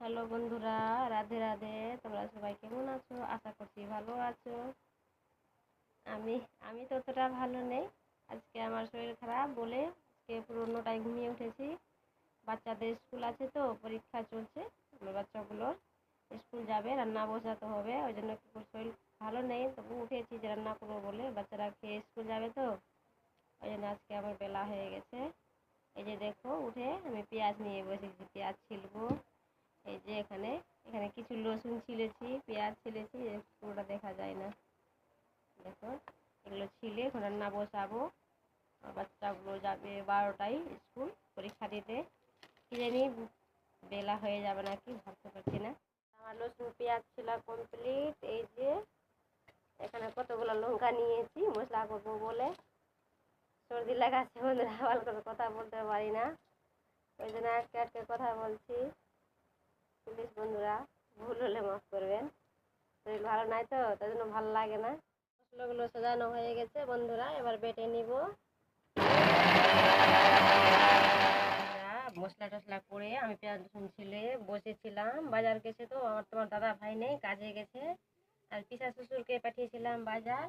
Hello বন্ধুরা, রাধে রাধে। তোমরা সবাই কেমন আছো? আশা করছি ভালো আছো। আমি আমি তো অতটা ভালো নেই। আজকে আমার শরীর খারাপ বলে আজকে পুরো নটায় ঘুমিয়ে উঠেছি। বাচ্চাদের স্কুল আছে তো, পরীক্ষা চলছে। আমার বাচ্চাগুলোর স্কুল যাবে, রান্না বসাতে হবে। ওই জন্য শরীর ভালো নেই। তবু উঠেছি যে রান্না করব বলে বাচ্চারা খেয়ে স্কুল যাবে তো। ওই জন্য আজকে আমার বেলা হয়ে গেছে। এই যে দেখো, উঠে আমি পেঁয়াজ নিয়ে বসেছি, পেঁয়াজ ছিলবো। এই যে এখানে এখানে কিছু রসুন ছিলেছি, পেঁয়াজ ছিলেছি পুরোটা দেখা যায় না। দেখো, এগুলো ছিলে, এখন রান্না বসাবো। বাচ্চাগুলো যাবে বারোটায় স্কুল পরীক্ষা দিতে। কি জানি বেলা হয়ে যাবে নাকি, ভাবতে পারছি না। আমার রসুন, পেঁয়াজ ছিল কমপ্লিট এই যে এখানে কতগুলো লঙ্কা নিয়েছি, মশলা করব বলে। সর্দি লাগাচ্ছে বন্ধুরা করে কথা বলতে পারি না। ওই জন্য আটকে আটকে কথা বলছি। প্লিজ বন্ধুরা, ভুল হলে মাফ করবেন। শরীর ভালো নাই তো, তাই জন্য ভালো লাগে না। মশলাগুলো সাজানো হয়ে গেছে বন্ধুরা, এবার বেটে নিব। মশলা টসলা করে আমি পেঁয়াজ, রসুন ছিলে বসেছিলাম। বাজার গেছে তো, আমার তোমার দাদা ভাই নেই, কাজে গেছে। আর পিসা শ্বশুরকে পাঠিয়েছিলাম বাজার।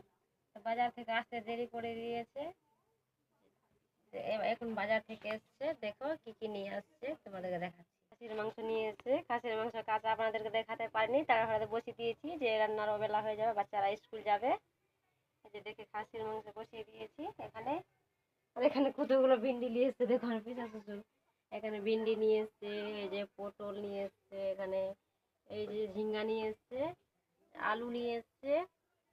বাজার থেকে আসতে দেরি করে দিয়েছে। এখন বাজার থেকে এসছে, দেখো কি কি নিয়ে আসছে, তোমাদেরকে দেখাচ্ছি। খাসির মাংস নিয়ে এসছে খাসির মাংস কাঁচা আপনাদেরকে দেখাতে পারিনি তাড়াহুড়াতে বসিয়ে দিয়েছি যে রান্নার বেলা হয়ে যাবে, বাচ্চারা স্কুল যাবে। এই যে দেখে খাসির মাংস বসিয়ে দিয়েছি এখানে। আর এখানে কতগুলো ভিন্ডি নিয়ে দেখো আমার পিসা শ্বশুর এখানে ভিন্ডি নিয়ে এসছে, এই যে পটল নিয়ে এসছে, এখানে এই যে ঝিঙ্গা নিয়ে এসছে, আলু নিয়ে এসছে,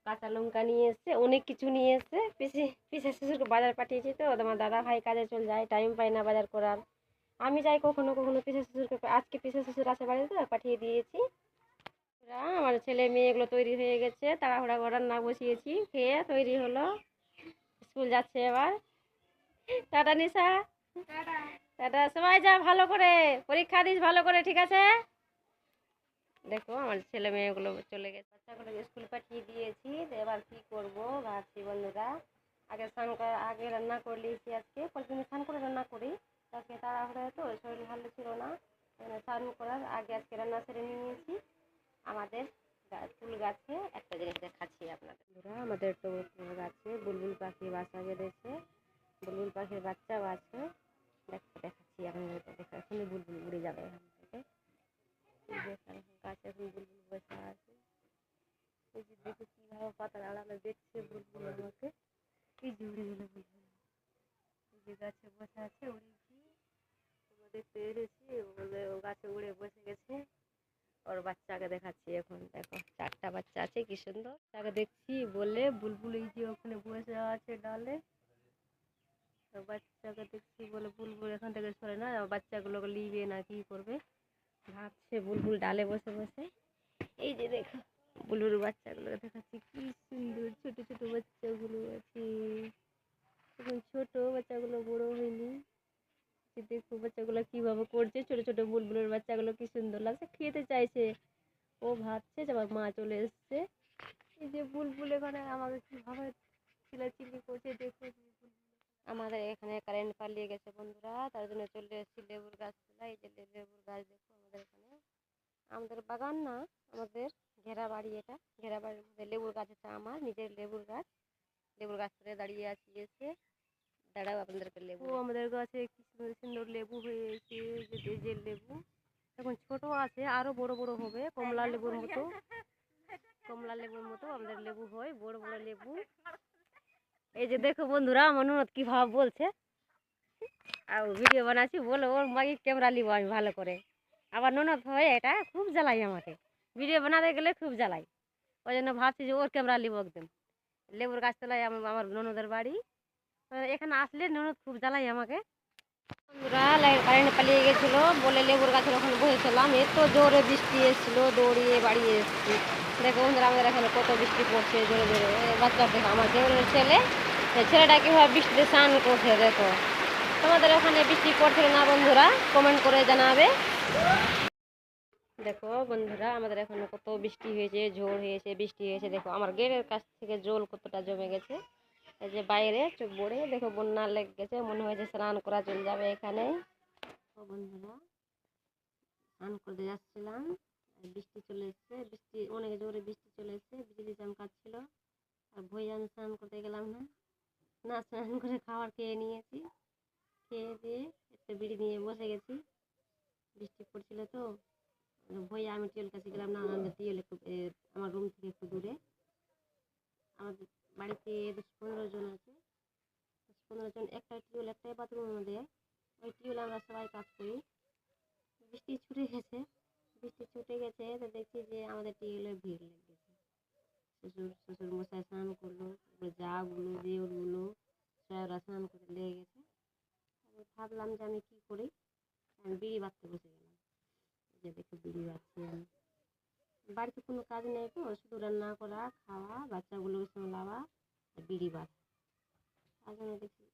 কাঁচা লঙ্কা নিয়ে এসছে, অনেক কিছু নিয়ে এসছে। পিসি পিসা শ্বশুরকে বাজার পাঠিয়েছি তো তোমার দাদা ভাই কাজে চলে যায় টাইম পাই না বাজার করার। আমি যাই কখনো কখনো পিসা শ্বশুরকে আজকে পিসা শ্বশুর আছে বাড়িতে পাঠিয়ে দিয়েছি। আমার ছেলে মেয়েগুলো তৈরি হয়ে গেছে তাড়াহুড়া করে রান্না বসিয়েছি খেয়ে তৈরি হলো। স্কুল যাচ্ছে এবার। টাটা নিশা। টাটা। সবাই যা ভালো করে পরীক্ষা দিস ভালো করে ঠিক আছে? দেখো আমার ছেলে মেয়েগুলো চলে গেছে। স্কুল পাঠিয়ে দিয়েছি এবার কী করব? ভাবছি বন্ধুরা আগে স্নান করে আগে রান্না করে নিয়েছি আজকে। প্রতিদিন স্নান করে রান্না করি। তাড়াহুড়ো তো শরীর ভালো ছিল না। চান স্নান করার আগে আজকে রান্না সেরে নিয়ে নিয়েছি। আমাদের ফুল গাছে একটা জিনিস দেখাচ্ছি আপনাদের। আমাদের তো ফুল গাছে বুলবুল পাখি বাসা বেঁধেছে। বুলবুল পাখির বাচ্চাও আছে। দেখতে দেখাচ্ছি আপনাদের দেখা, এখনই বুলবুল উড়ে যাবে এখান থেকে এই যে এখানে গাছে এখন বুলবুল বসে আছে এই যে দেখো কীভাবে পাতার আড়ালে দেখছে বুলবুল আমাকে এই যে উড়ে গেলো বুলবুল এই যে গাছে বসে আছে উড়েছি তোমরা দেখতে এসেছি বলে ও গাছে উড়ে বসে গেছে ওর বাচ্চাকে দেখাচ্ছি এখন। দেখো, চারটা বাচ্চা আছে, কি সুন্দর। তাকে দেখছি বলে বুলবুল এই যে ওখানে বসে আছে ডালে। তো বাচ্চাকে দেখছি বলে বুলবুল এখান থেকে সরে না বাচ্চাগুলোকে লিবে না, কি করবে? ভাবছে বুলবুল ডালে বসে বসে। এই যে দেখো, বুলবুল বাচ্চাগুলোকে দেখাচ্ছি, কি সুন্দর, ছোট ছোট বাচ্চাগুলো আছে। এখন ছোট বাচ্চাগুলো বড় হয়নি। এই দেখো বাচ্চাগুলো কীভাবে করছে, ছোট ছোট বুলবুলের বাচ্চাগুলো কি সুন্দর লাগছে, খেতে চাইছে। ও ভাবছে যে আমার মা চলে এসছে। এই যে বুলবুল এখানে আমাকে কীভাবে চিলাচিলি করছে, দেখো আমাদের এখানে কারেন্ট পালিয়ে গেছে বন্ধুরা, তার জন্য চলে এসেছি লেবুর গাছ এই যে লেবুর গাছ দেখো আমাদের এখানে। আমাদের বাগান না, আমাদের ঘেরা বাড়ি এটা। ঘেরা বাড়ির মধ্যে লেবুর গাছ আছে আমার, নিজের লেবুর গাছ। লেবুর গাছ ধরে দাঁড়িয়ে আছি এসে। দাঁড়াও আপনাদেরকে লেবু আমাদের গাছে কি সুন্দর সুন্দর লেবু হয়েছে যে দেজের লেবু। এখন ছোট আছে আরও বড় বড় হবে কমলা লেবুর মতো। কমলা লেবুর মতো আমাদের লেবু হয় বড় বড় লেবু। এই যে দেখো বন্ধুরা আমার ননদ কি ভাব বলছে। আর ভিডিও বানাচ্ছি বলে ওর মাকে ক্যামেরা নিব আমি ভালো করে। আবার ননদ হয়ে এটা খুব জ্বালাই আমাকে। ভিডিও বানাতে গেলে খুব জ্বালাই ওই জন্য ভাবছি যে ওর ক্যামেরা নিব একদম লেবুর গাছ তলায় আমার ননদের বাড়ি। এখানে আসলে ননদ খুব জ্বালাই আমাকে। বন্ধুরা কারেন্ট পালিয়ে গেছিল, বলে লেবুর গাছের ওখানে বসেছিলাম। এত জোরে বৃষ্টি এসেছিল, দৌড়িয়ে বাড়িয়ে এসেছি। দেখো বন্ধুরা, আমাদের এখানে কত বৃষ্টি পড়ছে, জোরে জোরে। বাচ্চা দেখো, আমার দেওরের ছেলে। ছেলেটা কীভাবে বৃষ্টিতে স্নান করছে, দেখো। তোমাদের ওখানে বৃষ্টি পড়ছিল না, বন্ধুরা? কমেন্ট করে জানাবে। দেখো বন্ধুরা, আমাদের এখানে কত বৃষ্টি হয়েছে, ঝোড় হয়েছে, বৃষ্টি হয়েছে। দেখো, আমার গেটের কাছ থেকে জল কতটা জমে গেছে। এই যে বাইরে চোখ বড়ে দেখো বন্যা লেগে গেছে মনে হয়েছে স্নান করা চলে যাবে এখানে। বন্ধুরা, স্নান করতে যাচ্ছিলাম বৃষ্টি চলে এসছে, বৃষ্টি, অনেক জোরে বৃষ্টি চলে এসছে, বিজলি চমকাচ্ছিল আর আমি স্নান করতে গেলাম না। না, স্নান করে খাবার খেয়ে নিয়েছি, খেয়ে দিয়ে একটা বিড়ি নিয়ে বসে গেছি। বৃষ্টি পড়ছিল তো ভয়ে আমি টিউল কাছে গেলাম, না আমাদের টিউল একটু আমার রুম থেকে একটু দূরে। আমাদের বাড়িতে দশ পনেরো জন আছে। দশ পনেরো জন একটা টিউল একটাই বাথরুমের মধ্যে। ওই টিউলে আমরা সবাই কাজ করি। বৃষ্টি ছুটে গেছে। বৃষ্টি ছুটে গেছে, তো দেখছি যে আমাদের টিউলে ভিড় লেগে গেছে শ্বশুর শ্বশুর মশাই স্নান করল জাগুলো দেওরগুলো সবাইরা স্নান করে লেগে গেছে। তারপর ভাবলাম যে আমি কী করি? আমি বিড়ি বাঁধতে বসে গেলাম। যে দেখো বিড়ি বাঁধছি আমি বাড়িতে কোনো কাজ নেই তো, শুধু রান্না করা, খাওয়া বাচ্চাগুলোকে সামলাওয়া আর বিড়ি বাঁধা তার জন্য দেখছি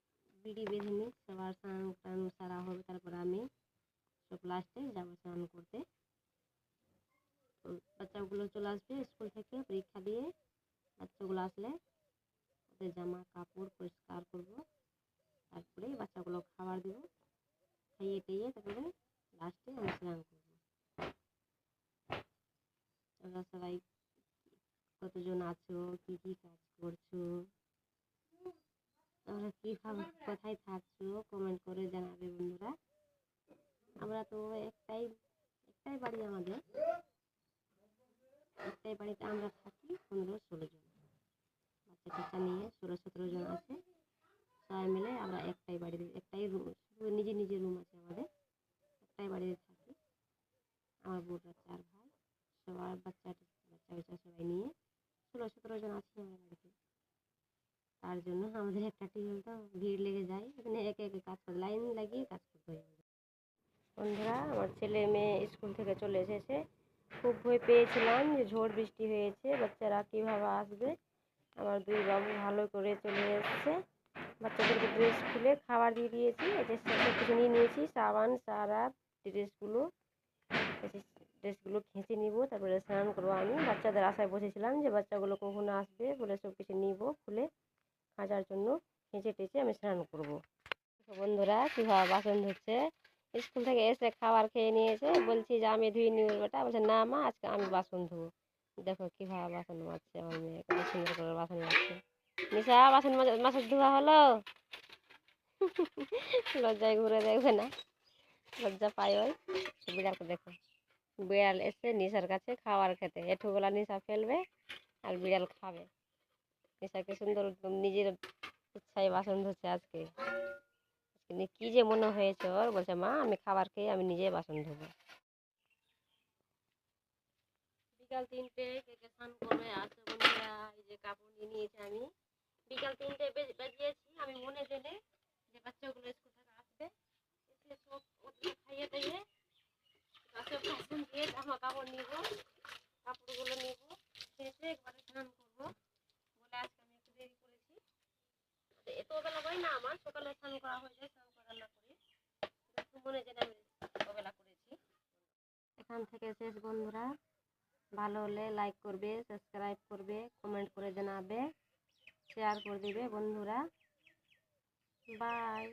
বিড়ি বেঁধে নিই, সবার স্নান টান সারা হবে, তারপর আমি সব লাস্টে যাব স্নান করতে। তো বাচ্চাগুলো চলে আসবে স্কুল থেকে, পরীক্ষা দিয়ে বাচ্চাগুলো আসলে ওদের জামা কাপড় পরিষ্কার করব। তারপরে বাচ্চাগুলো খাবার দেবো। খাইয়ে টাইয়ে তারপরে লাস্টে আমি স্নান করব তোমরা সবাই কতজন আছো? কী কী কাজ করছ? তোমরা কীভাবে কোথায় থাকছো? কমেন্ট করে জানাবে বন্ধুরা। আমরা তো একটাই একটাই বাড়ি আমাদের। একটাই বাড়িতে আমরা থাকি পনেরো, ষোলো জন। বাচ্চা কাচ্চা নিয়ে ষোলো, সতেরো জন আছে। সবাই মিলে আমরা একটাই বাড়িতে, একটাই রুম শুধু নিজের নিজের রুম আছে আমাদের। একটাই বাড়িতে থাকি। আমার বোনরা চার ভাই, সবার বাচ্চা বাচ্চা বাচ্চা সবাই নিয়ে। ষোলো সতেরো জন আছি আমার বাড়িতে তার জন্য আমাদের একটা টিউল তো ভিড় লেগে যায়, এখানে একে একে কাজ করে, লাইন লাগিয়ে কাজ করতে হয়। বন্ধুরা, আমার ছেলে মেয়ে স্কুল থেকে চলে এসেছে। খুব ভয় পেয়েছিলাম যে ঝড় বৃষ্টি হয়েছে, বাচ্চারা কীভাবে আসবে? আমার দুই বাবু ভালো করে চলে এসেছে। বাচ্চাদেরকে ড্রেস খুলে খাবার দিয়ে দিয়েছি এদের সব কিছু নিয়ে নিয়েছি, সাবান, সারাপ ড্রেসগুলো ড্রেসগুলো খেঁচে নিব, তারপরে স্নান করব আমি। বাচ্চাদের আশায় বসেছিলাম যে বাচ্চাগুলো কখন আসবে বলে সব কিছু নিব, খুলে খাঁচার জন্য খেঁচে টেচে আমি স্নান করব। বন্ধুরা কীভাবে বাসন ধুচ্ছে। স্কুল থেকে এসে খাবার খেয়ে নিয়েছে। বলছি যে, আমি ধুয়ে নিব বেটা। বলছে, না মা, আজকে আমি বাসন ধোবো। দেখো কীভাবে বাসন মাজছে আমার মেয়ে, কত সুন্দর করে বাসন মাজছে। নিশা, বাসন মাছের ধোয়া হলো? লজ্জায় ঘুরে দেখবে না। লজ্জা পাই ওই। বিড়ালকে দেখো। বিড়াল এসে নিশার কাছে খাবার খেতে। এঠুগুলা নিশা ফেলবে আর বিড়াল খাবে। নিশাকে সুন্দর নিজের ইচ্ছায় বাসন ধুচ্ছে আজকে। কী যে মনে হয়েছে ওর? বলছে, মা, আমি খাবার খেয়ে আমি নিজে বাসন ধোবো। বিকাল তিনটে, কে কে স্নান করবে? আসো বন্ধুরা, এই যে কাপড় নিয়ে নিয়েছি আমি। বিকাল তিনটে বেজ- বাজিয়েছি, আমি মনে দিলে যে বাচ্চাগুলো স্কুল থেকে আসবে এসে সব ওদের খাইয়ে টাইয়ে সব বাসন দিয়ে জামা কাপড় নিব কাপড়গুলো নিব শেষে একবারে স্নান করব বলে আজকে আমি একটু দেরি করেছি তো এত বেলা হয় না আমার সকালে স্নান করা হয়ে যায় স্নান করে রান্না করি একটু মনে জেনে আমি ওবেলা করেছি এখান থেকে শেষ বন্ধুরা, ভালো হলে লাইক করবে সাবস্ক্রাইব করবে কমেন্ট করে জানাবে শেয়ার করে দিবে বন্ধুরা। বাই